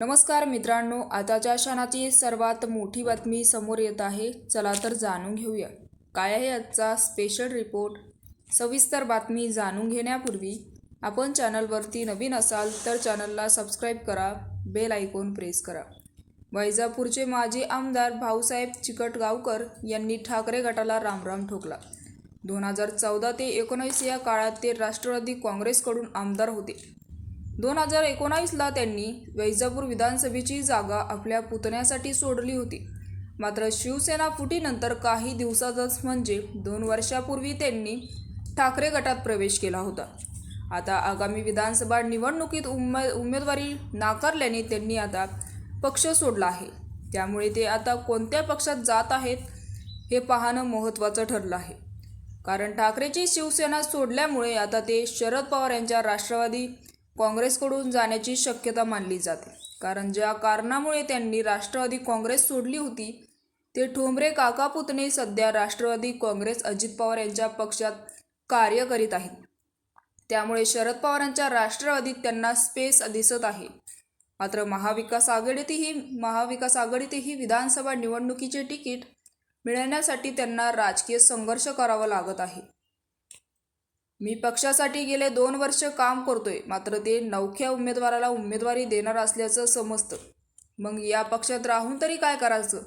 नमस्कार मित्रांनो आताच्या क्षणाची सर्वात मोठी बातमी समोर येत आहे. चला तर जाणून घेऊया. काय आहे आजचा स्पेशल रिपोर्ट सविस्तर बातमी जाणून घेण्यापूर्वी आपण चॅनलवरती नवीन असाल तर चॅनलला सबस्क्राईब करा बेल आयकॉन प्रेस करा. वैजापूरचे माजी आमदार भाऊसाहेब चिकटगावकर यांनी ठाकरे गटाला रामराम ठोकला. दोन हजार चौदा ते एकोणीस या काळात ते राष्ट्रवादी काँग्रेसकडून आमदार होते. दोन हजार एकोणावीसला त्यांनी वैजापूर विधानसभेची जागा आपल्या पुतण्यासाठी सोडली होती. मात्र शिवसेना फुटीनंतर काही दिवसातच म्हणजे दोन वर्षापूर्वी त्यांनी ठाकरे गटात प्रवेश केला होता. आता आगामी विधानसभा निवडणुकीत उमे उमेदवारी नाकारल्याने त्यांनी आता पक्ष सोडला आहे. त्यामुळे ते आता कोणत्या पक्षात जात आहेत हे पाहणं महत्त्वाचं ठरलं आहे. कारण ठाकरेची शिवसेना सोडल्यामुळे आता ते शरद पवार यांच्या राष्ट्रवादी काँग्रेसकडून जाण्याची शक्यता मानली जाते. कारण ज्या कारणामुळे त्यांनी राष्ट्रवादी काँग्रेस सोडली होती ते ठोंबरे काका पुतणे सध्या राष्ट्रवादी काँग्रेस अजित पवार यांच्या पक्षात कार्य करीत आहेत. त्यामुळे शरद पवारांच्या राष्ट्रवादीत त्यांना स्पेस दिसत आहे. मात्र महाविकास आघाडीतही महाविकास आघाडीतही विधानसभा निवडणुकीचे तिकीट मिळण्यासाठी त्यांना राजकीय संघर्ष करावा लागत आहे. मी पक्षासाठी गेले दोन वर्ष काम करतोय मात्र ते नवख्या उमेदवाराला उमेदवारी देणार असल्याचं समजतं. मग या पक्षात राहून तरी काय करायचं?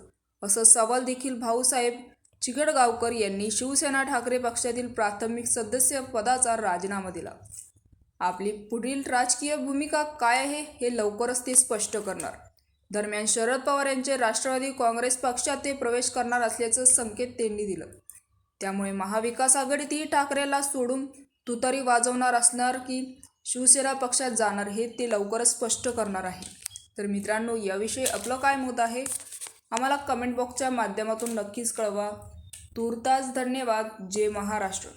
असं सवाल देखील भाऊसाहेब चिकडगावकर यांनी शिवसेना ठाकरे पक्षातील प्राथमिक सदस्य पदाचा राजीनामा दिला. आपली पुढील राजकीय भूमिका काय आहे हे लवकरच ते स्पष्ट करणार. दरम्यान शरद पवार यांचे राष्ट्रवादी काँग्रेस पक्षात ते प्रवेश करणार असल्याचं संकेत त्यांनी दिलं. त्यामुळे महाविकास आघाडीतही ठाकरेला सोडून तुतारी वाजवणार असणार की शिवसेना पक्षात जाणार हे ते लवकरच स्पष्ट करणार आहे. तर मित्रांनो याविषयी आपलं काय मत आहे? आम्हाला कमेंट बॉक्सच्या माध्यमातून नक्कीच कळवा. तूर्तास धन्यवाद. जय महाराष्ट्र.